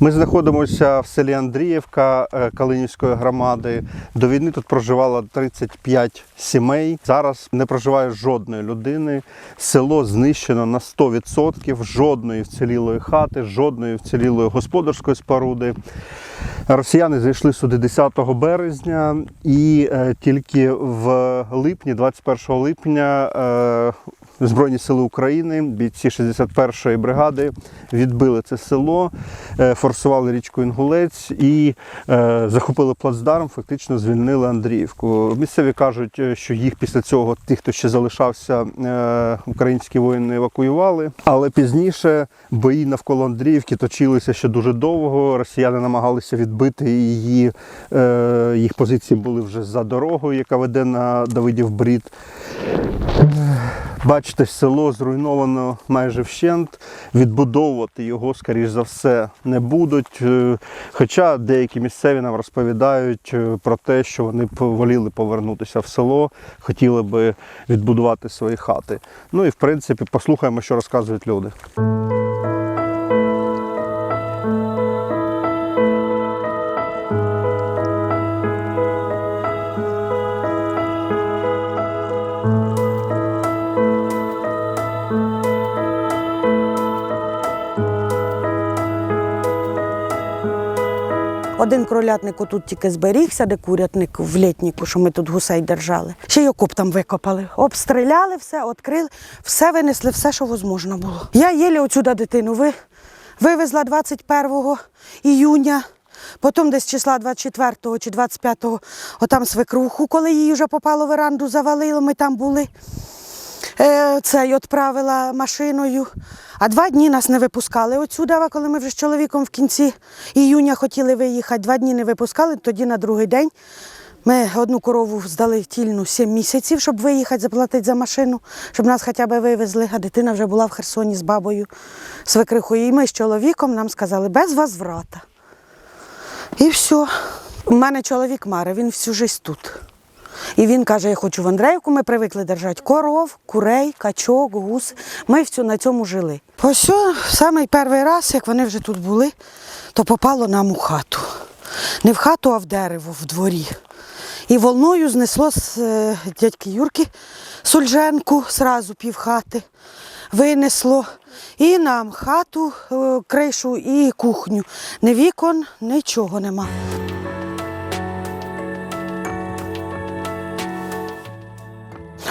Ми знаходимося в селі Андріївка е, Калинівської громади. До війни тут проживало 35 сімей. Зараз не проживає жодної людини. Село знищено на 100%, жодної вцілілої хати, жодної вцілілої господарської споруди. Росіяни зайшли сюди 10 березня, і е, тільки в липні, 21 липня, е, Збройні сили України, бійці 61-ї бригади відбили це село, е, форсували річку Інгулець і е, захопили плацдарм, фактично звільнили Андріївку. Місцеві кажуть, е, що їх після цього, тих, хто ще залишався, українські воїни евакуювали. Але пізніше бої навколо Андріївки точилися ще дуже довго. Росіяни намагалися відбити її. Їх позиції були вже за дорогою, яка веде на Давидів Брід. Бачите, село зруйновано майже вщент. Відбудовувати його, скоріш за все, не будуть. Е, Хоча деякі місцеві нам розповідають е, про те, що вони воліли повернутися в село, хотіли би відбудувати свої хати. Ну і в принципі послухаємо, що розказують люди. Один кролятник отут тільки зберігся, де курятник в літніку, що ми тут гусей держали. Ще й окоп там викопали. Обстріляли все, відкрили, все винесли, все, що можливо було. Я єлі отсюди дитину ви, вивезла 21 іюня. Потім десь числа 24 чи 25, отам свекруху, коли її вже попало в веранду, завалило, ми там були. Е, Це й відправила машиною. А два дні нас не випускали отсюди, коли ми вже з чоловіком в кінці іюня хотіли виїхати. Два дні не випускали, тоді на другий день ми одну корову здали тільну 7 місяців, щоб виїхати, заплатити за машину, щоб нас хоча б вивезли. А дитина вже була в Херсоні з бабою, свекрихою. І ми з чоловіком нам сказали, без возврата. І все. У мене чоловік Мари, він всю життя тут. І він каже: я хочу в Андрейку, ми привикли держати коров, курей, качок, гус. Ми на цьому жили. Ось самий перший раз, як вони вже тут були, то попало нам у хату. Не в хату, а в дерево в дворі. І волною знесло з е, дядьки Юрки Сульженку, зразу півхати, винесло. І нам хату, е, кришу і кухню. Ні вікон, нічого нема.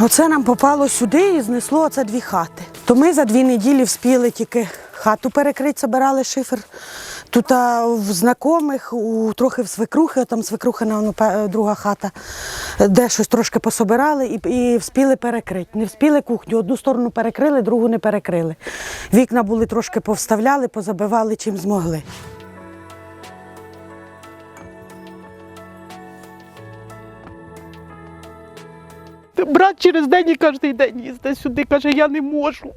Оце нам попало сюди і знесло оце дві хати. То ми за дві неділі вспіли тільки хату перекрити, збирали шифер. Тут а, в знайомих, у, трохи в свекрухи, там свекрухина друга хата, де щось трошки пособирали і, і вспіли перекрити. Не вспіли кухню. Одну сторону перекрили, другу не перекрили. Вікна були трошки повставляли, позабивали чим змогли. Брат через день і кожен день їздить сюди, каже, я не можу.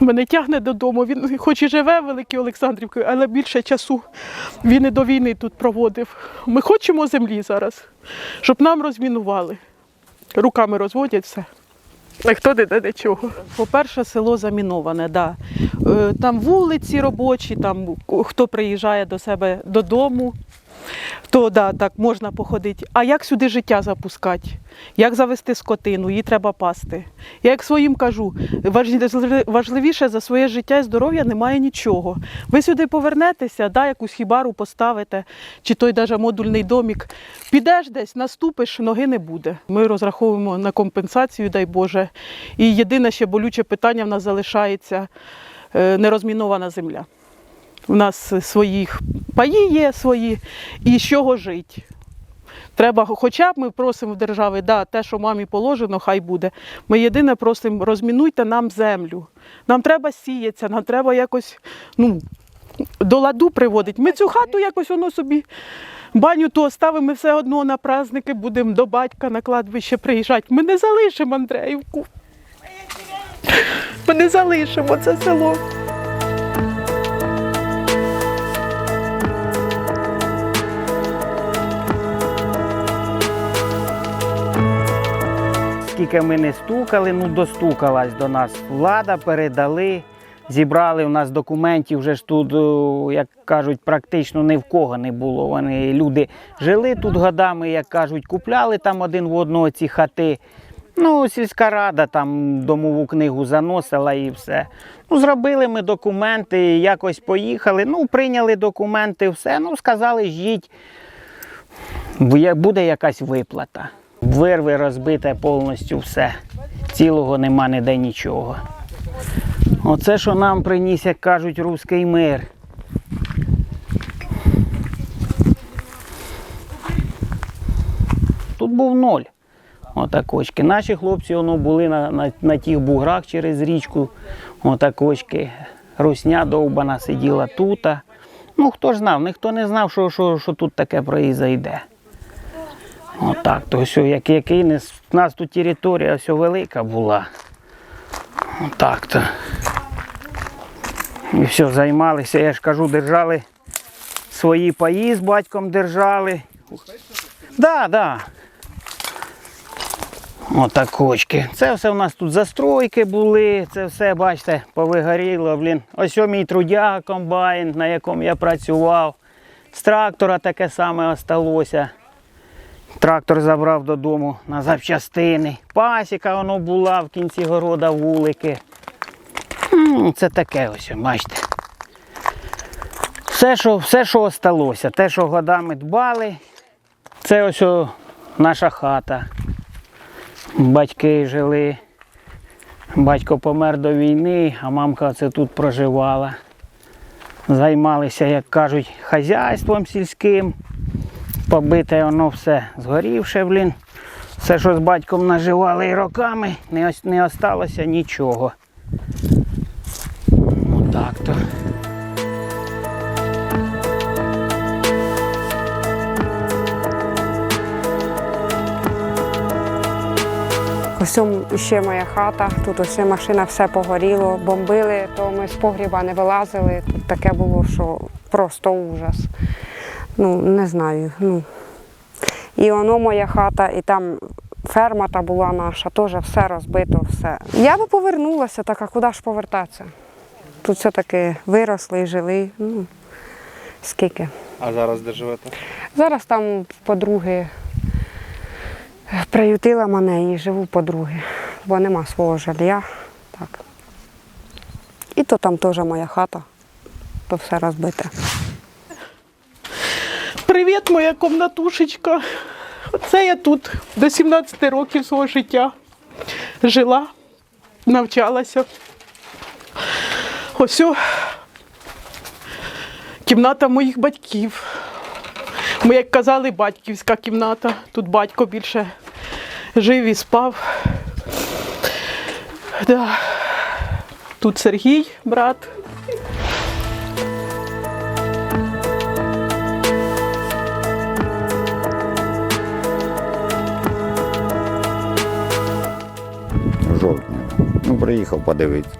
Мене тягне додому. Він хоч і живе в Великій Олександрівці, але більше часу він і до війни тут проводив. Ми хочемо землі зараз, щоб нам розмінували. Руками розводять все. А хто не де чого? По-перше, село заміноване, да. Е, Там вулиці робочі, там хто приїжджає до себе додому, то да, так можна походити. А як сюди життя запускати? Як завести скотину? Її треба пасти. Я як своїм кажу, важливіше за своє життя і здоров'я немає нічого. Ви сюди повернетеся, да, якусь хібару поставите, чи той даже модульний домік. Підеш десь, наступиш, ноги не буде. Ми розраховуємо на компенсацію, дай Боже. І єдине ще болюче питання в нас залишається е, нерозмінована земля. У нас своїх паї є свої, і з чого жити. Треба, хоча б ми просимо в держави, да, те, що мамі положено, хай буде. Ми єдине просимо, розмінуйте нам землю. Нам треба сіятися, нам треба якось ну, до ладу приводити. Ми цю хату якось воно собі. Баню ту оставимо, ми все одно на праздники будемо до батька на кладбище приїжджати. Ми не залишимо Андреївку. Ми не залишимо це село. Скільки ми не стукали, ну достукалась до нас влада, передали зібрали. У нас документів вже ж тут, як кажуть, практично ні в кого не було. Вони люди жили тут годами, як кажуть, купляли там один в одного ці хати. Ну, сільська рада там домову книгу заносила і все. Ну, зробили ми документи, якось поїхали. Ну, прийняли документи, все. Ну, сказали, жіть, буде якась виплата. Вирви розбите повністю все. Цілого нема ніде нічого. Оце, що нам приніс, як кажуть, руський мир. Тут був ноль. Отакочки. Наші хлопці воно були на, на, на тих буграх через річку. Отакочки. Русня довбана сиділа тут. Ну, хто ж знав, ніхто не знав, що, що, що тут таке произойде. Отак, то все, як, який не, у нас тут територія все велика була. Отак то. І все, займалися, я ж кажу, держали свої паї з батьком держали. Да, да. Отакочки. Це все у нас тут застройки були, це все, бачите, повигоріло, блін. Ось мій трудяга комбайн, на якому я працював. З трактора таке саме осталося. Трактор забрав додому на запчастини. Пасіка воно була в кінці города вулики. Це таке ось, бачите. Все, що, все, що осталося, те, що годами дбали, це ось о, наша хата. Батьки жили. Батько помер до війни, а мамка це тут проживала. Займалися, як кажуть, хазяйством сільським. Побите воно все згорівше, блін. Все, що з батьком наживали і роками, не, не осталося нічого. Отак то. Ось ще моя хата, тут ось машина все погоріло, бомбили, то ми з погріба не вилазили. Тут таке було, що просто ужас. Ну, не знаю. Ну. І воно моя хата, і там ферма та була наша, теж все розбито, все. Я би повернулася, так а куди ж повертатися? Тут все-таки виросли і жили. Ну, скільки? А зараз де живете? Зараз там подруги приютила мене і живу подруги, бо нема свого жилья. Так. І то там теж моя хата, то все розбите. Привіт, моя комнатушечка. Оце я тут до 17 років свого життя жила, навчалася. Ось кімната моїх батьків. Ми, як казали, батьківська кімната. Тут батько більше жив і спав. Да. Тут Сергій, брат. В жовтні. Ну, приїхав подивитися.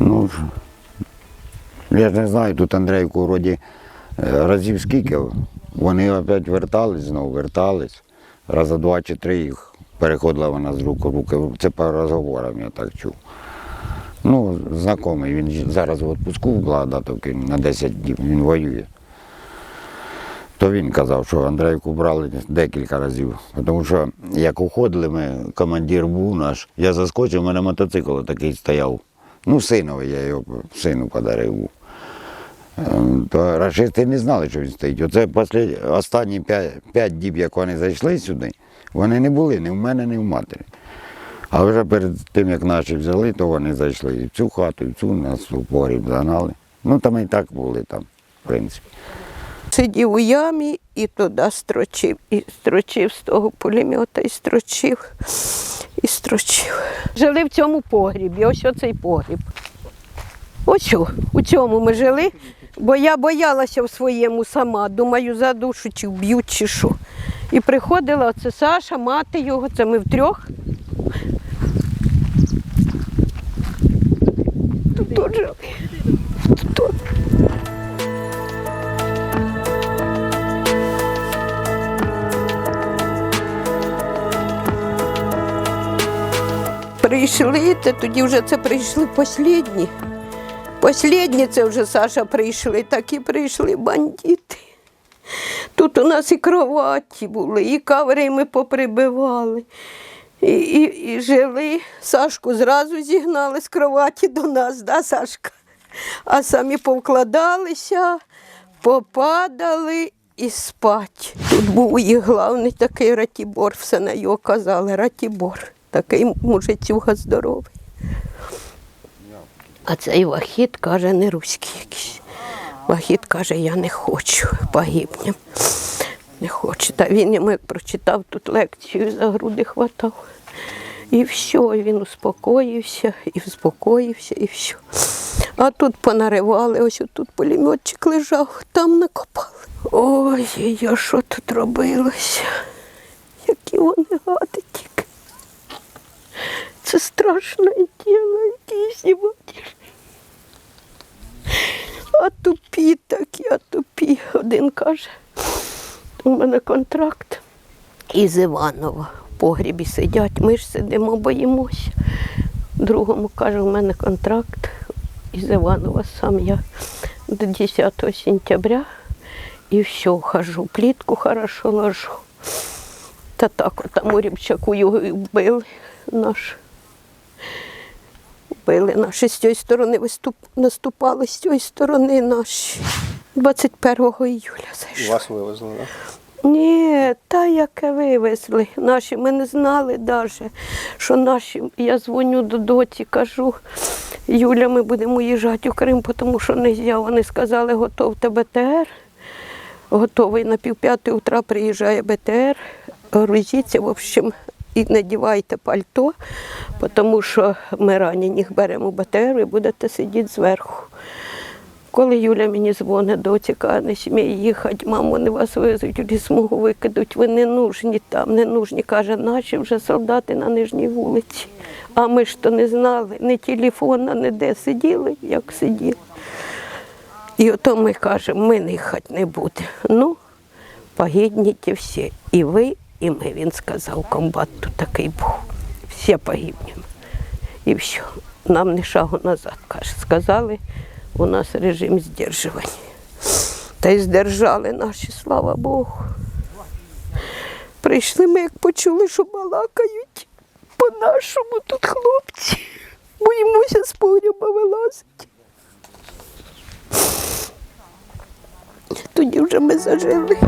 Ну, я ж не знаю, тут Андрейку вроді е, разів скільки. Вони опять вертались, знову вертались. Раза два чи три їх переходила вона з рук у руки. Це по розговорам я так чув. Ну, знайомий, він зараз в відпуску в Благодатовці на 10 днів, він воює. То він казав, що Андрейку брали декілька разів. Тому що як уходили ми, командир був наш, я заскочив, у мене мотоцикл такий стояв. Ну, синовий, я його сину подарив. Ем, То рашисти не знали, що він стоїть. Оце послід... останні п'ять діб, як вони зайшли сюди, вони не були ні в мене, ні в матері. А вже перед тим, як наші взяли, то вони зайшли і в цю хату, і в цю нас у погріб загнали. Ну там і так були там, в принципі. Сидів у ямі і туди строчив, і строчив з того пулемета, і строчив, і строчив. Жили в цьому погрібі, ось оцей погріб. Ось у цьому ми жили, бо я боялася в своєму сама. Думаю, за душу чи вб'ють, чи що. І приходила оце Саша, мати його, це ми втрьох. Тут жили. Тут. Прийшли, то тоді вже це прийшли послідні. Послідні це вже Саша прийшли, так і прийшли бандити. Тут у нас і кроваті були, і коври ми поприбивали. І, і, і жили. Сашку зразу зігнали з кроваті до нас, да, Сашка? А самі повкладалися, попадали і спать. Тут був їх главний такий Ратібор, все на його казали, Ратібор. Такий мужицюга здоровий. А цей вахід каже, не руський якийсь. Вахід каже, я не хочу погибнем. Не хочу. Та він йому як прочитав тут лекцію, за груди хватав. І все, він успокоївся, і успокоївся, і все. А тут понаривали, ось тут пулеметчик лежав, там накопали. Ой, я що тут робилося? Які вони гади страшне діло, яке знімаєш. А тупі такі, а тупі. Один каже, у мене контракт із Іванова. В погрібі сидять, ми ж сидимо, боїмося. Другому каже, у мене контракт із Іванова сам я до 10 сентября і все, хожу, плітку хорошо ложу. Та так, там у Рябчаку його вбили наш. Били наші з цієї сторони виступ... наступали, з цієї сторони наші. 21 іюля зайшли. Вас вивезли, так? Ні, та яке вивезли. Наші ми не знали навіть, що наші. Я дзвоню до доті, кажу, Юля, ми будемо їжджати у Крим, тому що не можна. Вони сказали, готовте БТР. Готовий на півп'ятої утра приїжджає БТР. Грузіться, в общем, і надівайте пальто, тому що ми ранених беремо БТР і будете сидіти зверху. Коли Юля мені дзвонить, доці каже, не смій їхати, мамо, вони вас везуть, у лісмугу викидуть, ви не нужні там, не нужні. Каже, наші вже солдати на нижній вулиці. А ми ж то не знали, ні телефона, ні де сиділи, як сиділи. І ото ми кажемо, ми не їхати не будемо. Ну, погибніть всі. І ви, і ми, він сказав, комбат тут такий був. Всі погибнемо. І все. Нам не шагу назад, каже. Сказали, у нас режим здержування. Та й здержали наші, слава Богу. Прийшли ми, як почули, що балакають по-нашому тут хлопці. Боїмося з погреба вилазити. Тоді вже ми зажили.